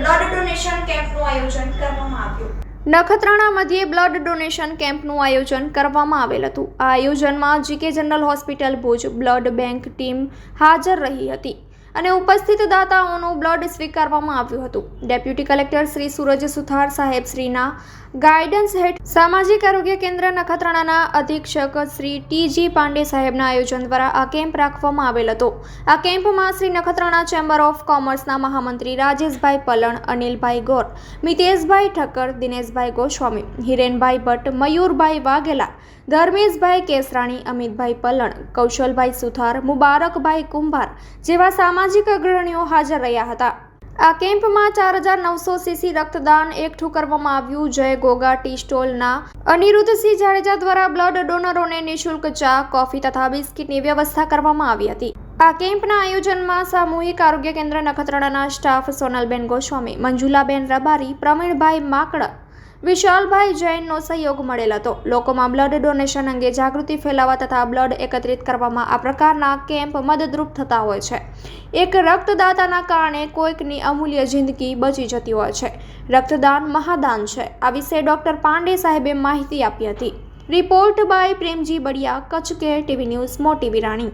Blood donation કેમ્પનું આયોજન કરવામાં આવ્યું. નખત્રાણા મધ્યે બ્લડ ડોનેશન કેમ્પનું આયોજન કરવામાં આવેલ હતું. આ આયોજનમાં GK general hospital Bhuj blood bank team હાજર રહી હતી. અને ઉપસ્થિત દાતાઓનું બ્લડ સ્વીકારવામાં આવ્યું હતું. ડેપ્યુટી કલેક્ટર શ્રી સુરજ સુથાર સાહેબ શ્રીના ગાઈડન્સ હેઠ સામાજિક આરોગ્ય કેન્દ્ર નખત્રાણાના અધિક્ષક શ્રી ટીજી પાંડે સાહેબના આયોજન દ્વારા આ કેમ્પ રાખવામાં આવેલ હતો. આ કેમ્પમાં શ્રી નખત્રાણા ચેમ્બર ઓફ કોમર્સના મહામંત્રી રાજેશભાઈ પલણ, અનિલભાઈ ગોર, મિતેશભાઈ ઠક્કર, દિનેશભાઈ ગોસ્વામી, હિરેનભાઈ ભટ્ટ, મયુરભાઈ વાઘેલા, ધર્મેશભાઈ કેસરાણી, અમિતભાઈ પલણ, કૌશલભાઈ સુથાર, મુબારકભાઈ કુંભાર જેવા સામાજિક અગ્રણીઓ હાજર રહ્યા હતા. આ કેમ્પમાં ચાર હજાર નવસો સીસી રક્તદાન એકઠું કરવામાં આવ્યું. જય ગોગા ટી સ્ટોલના અનિરુદ્ધસિંહ જાડેજા દ્વારા બ્લડ ડોનરોને નિઃશુલ્ક ચા, કોફી તથા બિસ્કીટની વ્યવસ્થા કરવામાં આવી હતી. આ કેમ્પના આયોજનમાં સામૂહિક આરોગ્ય કેન્દ્ર નખત્રાણાના સ્ટાફ સોનલબેન ગોસ્વામી, મંજુલાબેન રબારી, પ્રવીણભાઈ માકડ વિશાલભાઈ જૈનનો સહયોગ મળેલ હતો. લોકોમાં બ્લડ ડોનેશન અંગે જાગૃતિ ફેલાવવા તથા બ્લડ એકત્રિત કરવામાં આ પ્રકારના કેમ્પ મદદરૂપ થતા હોય છે. એક રક્તદાતાના કારણે કોઈકની અમૂલ્ય જિંદગી બચી જતી હોય છે. રક્તદાન મહાદાન છે. આ વિશે ડોક્ટર પાંડે સાહેબે માહિતી આપી હતી. Report by Premji Badiya, Kutch K TV news મોટી વિરાણી